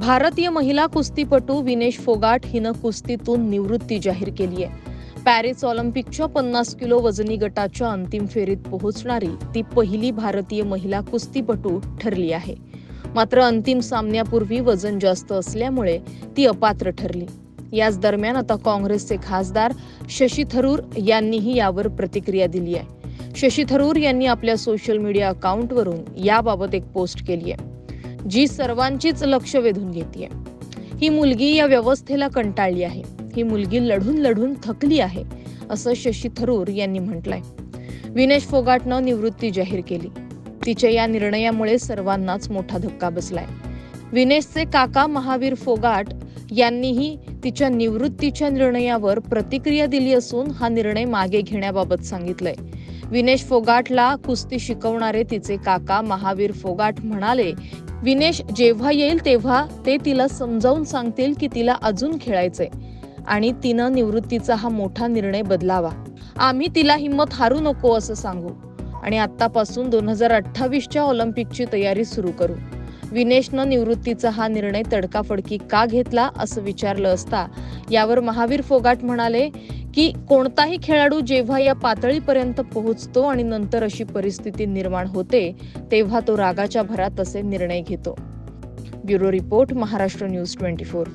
भारतीय महिला कुस्तीपटू विनेश फोगाट हिनं कुस्तीतून निवृत्ती जाहीर केली आहे पॅरिस ऑलिम्पिकच्या पन्नास किलो वजनी गटाच्या अंतिम फेरीत पोहोचणारी ती पहिली भारतीय महिला कुस्तीपटू ठरली आहे. मात्र अंतिम सामन्यापूर्वी वजन जास्त असल्यामुळे ती अपात्र ठरली. याच दरम्यान आता काँग्रेसचे खासदार शशी थरूर यांनीही यावर प्रतिक्रिया दिली आहे शशी थरूर यांनी आपल्या सोशल मीडिया अकाउंटवरून याबाबत एक पोस्ट केली आहे जी सर्वांचीच लक्ष वेधून घेते ही मुलगी या व्यवस्थेला कंटाळली आहे. ही मुलगी लढून लढून थकली आहे असं शशी थरूर यांनी म्हटलंय. विनेश फोगाटनं निवृत्ती जाहीर केली. तिच्या या निर्णयामुळे सर्वांनाच मोठा धक्का बसलाय. विनेशचे काका महावीर फोगाट यांनीही तिच्या निवृत्तीच्या निर्णयावर प्रतिक्रिया दिली असून हा निर्णय मागे घेण्याबाबत सांगितलंय. विनेश फोगाटला कुस्ती शिकवणारे तिचे काका महावीर फोगाट म्हणाले विनेश जेव्हा येईल तेव्हा ते तिला समजावून सांगतील की तिला अजून खेळायचंय आणि तिनं निवृत्तीचा हा मोठा निर्णय बदलावा. आम्ही तिला हिंमत हारू नको असं सांगू आणि आतापासून दोन हजार अठ्ठावीसच्या ऑलिम्पिकची तयारी सुरू करू. विनेशनं निवृत्तीचा हा निर्णय तडकाफडकी का घेतला असं विचारलं असता यावर महावीर फोगाट म्हणाले की कोणताही खेळाडू जेव्हा या पातळीपर्यंत पोहोचतो आणि नंतर अशी परिस्थिती निर्माण होते तेव्हा तो रागाच्या भरात असे निर्णय घेतो. Bureau report Maharashtra news twenty four.